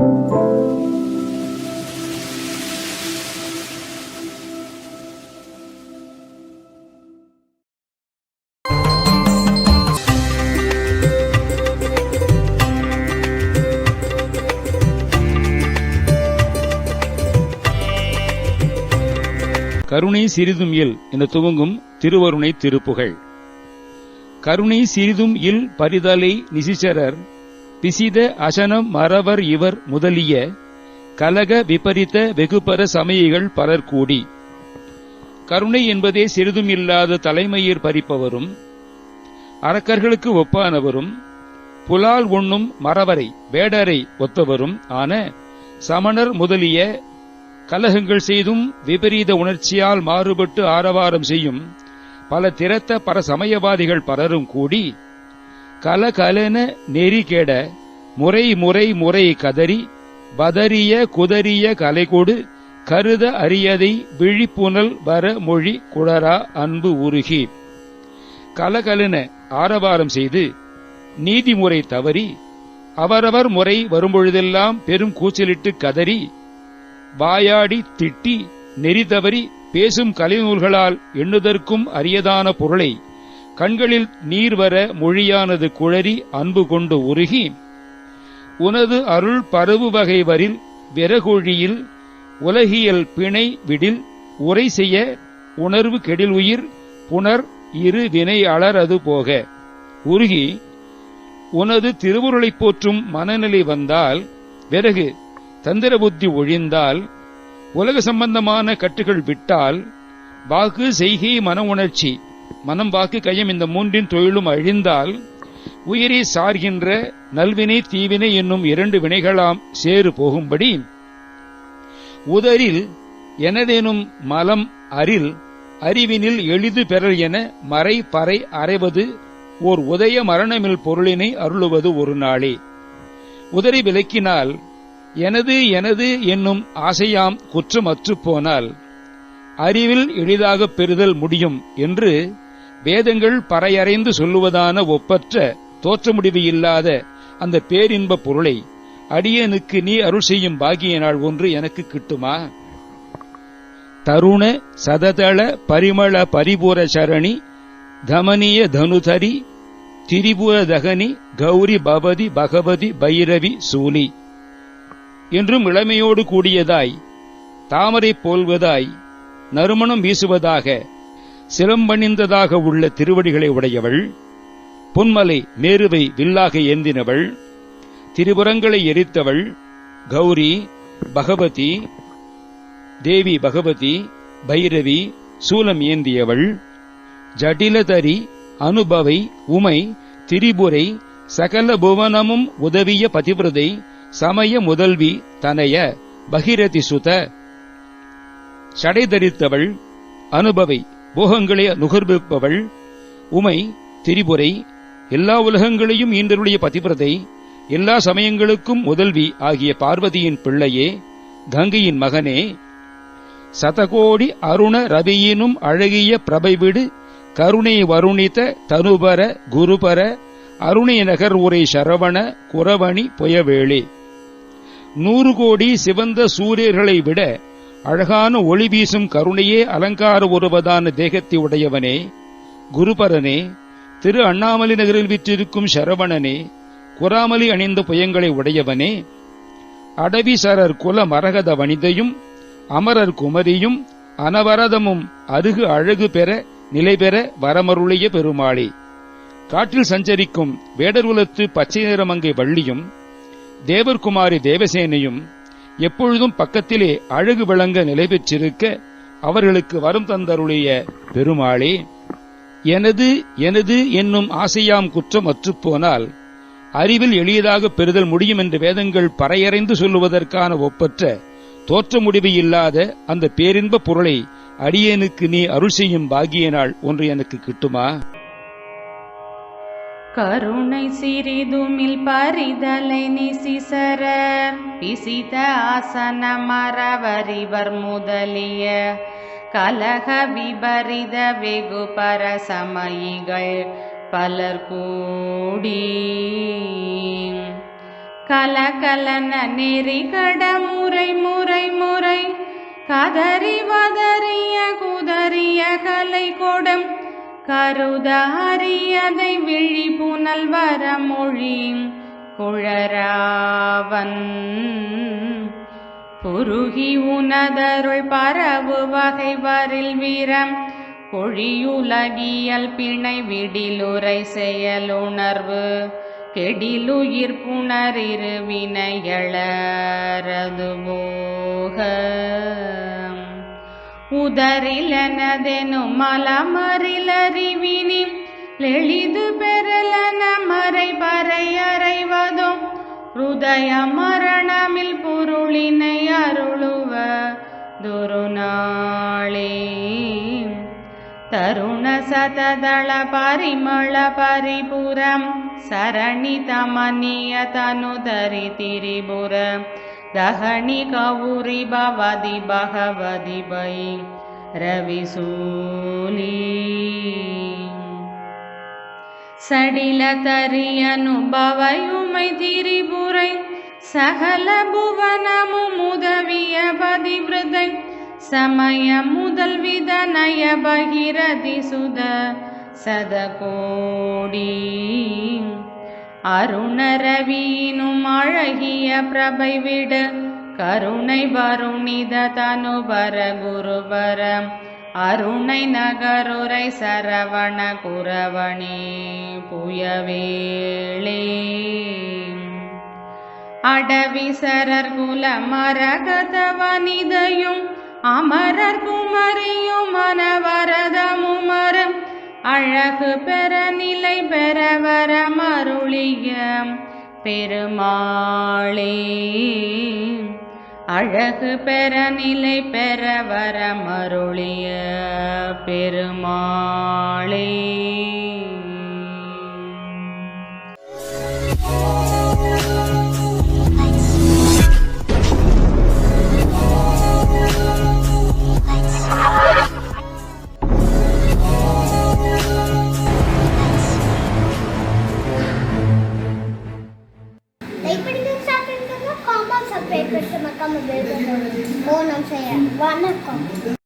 கருணை சிறிதும் இல் என துவங்கும் திருவருணை திருப்புகழ் கருணை சிறிதும் இல் பரிதலை நிசிச்சரர் பிசித அசனம் மறவர் இவர் முதலிய கலக விபரித்த வெகுபர சமயிகள் பலர் கூடி. கருணை என்பதே சிறிதும் இல்லாத பறிப்பவரும் அரக்கர்களுக்கு ஒப்பானவரும் புலால் உண்ணும் மறவரை வேடரை ஒத்தவரும் ஆன சமணர் முதலிய கலகங்கள் செய்தும் விபரீத உணர்ச்சியால் மாறுபட்டு ஆரவாரம் செய்யும் பல திறத்த பரசமயவாதிகள் பலரும் கூடி கலகலன நெறி கெட முறை முறை முறை கதறி பதறிய குதறிய கலைகொடு கருத அறியதை விழிப்புணல் வர மொழி குளரா அன்பு உருகி. கலகலன ஆரவாரம் செய்து நீதிமுறை தவறி அவரவர் முறை வரும்பொழுதெல்லாம் பெரும் கூச்சலிட்டு கதறி வாயாடி திட்டி நெறி தவறி பேசும் கலைநூல்களால் எண்ணுதற்கும் அரியதான பொருளை கண்களில் நீர் வர மொழியானது குழறி அன்பு கொண்டு உருகி உனது அருள் பரவு வகை வரில் விறகொழியில் உலகியல் பிணை விடில் உரை செய்ய உணர்வு கெடில் உயிர் புனர் இரு வினை அலரது போக. உருகி உனது திருவுருளை போற்றும் மனநிலை வந்தால் பிறகு தந்திர புத்தி ஒழிந்தால் உலக சம்பந்தமான கட்டுகள் விட்டால் வாக்கு செய்கை மன உணர்ச்சி மனம் வாக்கு கையம் இந்த மூன்றின் தொழிலும் அழிந்தால் உயிரை சார்கின்ற நல்வினை தீவினை என்னும் இரண்டு வினைகளாம் சேறு போகும்படி. உதரில் எனதேனும் மலம் அரில் அறிவினில் எளிது பெறல் என மறை பறை அறைவது ஓர் உதய மரணமில் பொருளினை அருளுவது ஒரு நாளே. உதறி விலக்கினால் எனது எனது என்னும் ஆசையாம் குற்றமற்று போனால் அறிவில் எளிதாக பெறுதல் முடியும் என்று வேதங்கள் பறையறைந்து சொல்லுவதான ஒப்பற்ற தோற்ற முடிவு இல்லாத அந்த பேரின்ப பொருளை அடியனுக்கு நீ அருள் செய்யும் பாகிய நாள் ஒன்று எனக்கு கிட்டுமா? தருண சததள பரிமள பரிபூர சரணி தமனிய தனுதரி திரிபுர தகனி கௌரி பவதி பகவதி பைரவி சூலி என்றும் இளமையோடு கூடியதாய் தாமரை போல்வதாய் நறுமணம் வீசுவதாக சிலம்பணிந்ததாக உள்ள திருவடிகளை உடையவள் பொன்மலை மேருவை வில்லாக ஏந்தினவள் திரிபுரங்களை எரித்தவள் கௌரி பகவதி தேவி பகவதி பைரவி சூலம் ஏந்தியவள் ஜடிலதரி அனுபவை உமை திரிபுரை சகல புவனமும் உதவிய பதிவிரதை சமய முதல்வி தனைய பகிரதி சுத சடை தரித்தவள் அனுபவை போகங்களை நுகர்விப்பவள் உமை திரிபுரை எல்லா உலகங்களையும் ஈன்றருடைய பதிவிரதை எல்லா சமயங்களுக்கும் முதல்வி ஆகிய பார்வதியின் பிள்ளையே கங்கையின் மகனே சதகோடி அருண ரவியினும் அழகிய பிரபைவிடு கருணை வருணித்த தனுபர குருபர அருணை நகர் உரை சரவண குரவணி புயவேளே. நூறு கோடி சிவந்த சூரியர்களை விட அழகான ஒளி வீசும் கருணையே அலங்கார உருவதான தேகத்தை உடையவனே குருபரனே திரு அண்ணாமலை நகரில் விற்றிருக்கும் சரவணனே குராமலி அணிந்த புயங்களை உடையவனே அடவிசரர் குல மரகத வனிதையும் அமரர் குமரியும் அனவரதமும் அருகு அழகு பெற நிலை பெற வரமருளிய பெருமாளே. காற்றில் சஞ்சரிக்கும் வேடர்குலத்து பச்சை நிறமங்கை வள்ளியும் தேவர்குமாரி தேவசேனையும் எப்பொழுதும் பக்கத்திலே அழகு விளங்க நிலை பெற்றிருக்க அவர்களுக்கு வரும் தந்தருடைய பெருமாளே எனது எனது என்னும் ஆசையாம் குற்றம் அற்றுப்போனால் அறிவில் எளியதாக பெறுதல் முடியும் என்று வேதங்கள் பறையறைந்து சொல்லுவதற்கான ஒப்பற்ற தோற்ற முடிவு இல்லாத அந்த பேரின்ப பொருளை அடியேனுக்கு நீ அருள் செய்யும் பாகிய நாள் ஒன்று எனக்கு கிட்டுமா? கருணை சிறிதுமில் பரிதலை நிசிசரர் பிசித ஆசன மரவரிவர் முதலிய கலக விபரித வெகு பரசமயிகள் பலர் கூடி. கலகலன நெறி கட முறை முறை முறை கதறி வதறிய குதறிய கலை கொடம் கருத அறியதை விழி புனல் வர மொழி குழராவன் புருகி உனதருள் பரவு வகை வரில் வீரம். கொழியுலகியல் பிணை விடிலுரை செயலுணர்வு. கெடிலுயிர் புணரிரு வினையளரது போக உதரிலனதெனு மலமறிலறிவினி லெளிது பெறலன மறை பறை அறைவதும் ஹிருதய மரணமில் பொருளினை அருளுவ துருநாளே ತರುಣ ಸತದಳ ಪರಿಮಳ ಪರಿಪುರಂ ಸರಣಿತಮನೀಯ ತನು ಧರಿ ತಿರಿಬುರ ದಹಣಿ ಕೌರಿ ಭವದಿ ಬಹವದಿ ಬೈ ರವಿಸೂಲಿ ಸಡಿಲ ತರಿಯನು ಭವಯುಮೈ ತಿರಿಬುರೈ ಸಕಲ ಭುವನಮು ಮುದವಿಯ பதிவிரதை சமய முதல் வித நய பகிரதி சுத சதகோடி அருணரவியினும் அழகிய பிரபை விட கருணை வருணித தனுபர குருபர அருணை நகருரை சரவண குரவணே புயவேளே. அடவிசரர் குல மரகதவனிதையும் அமரர் குமரியும் மனவரதமுமரம். அழகு பெற நிலை பெற வர பொழிய பெருமாளே. அழகு பெற நிலை பெற வர மருளிய பெருமாளே. Con un sello. Buona con.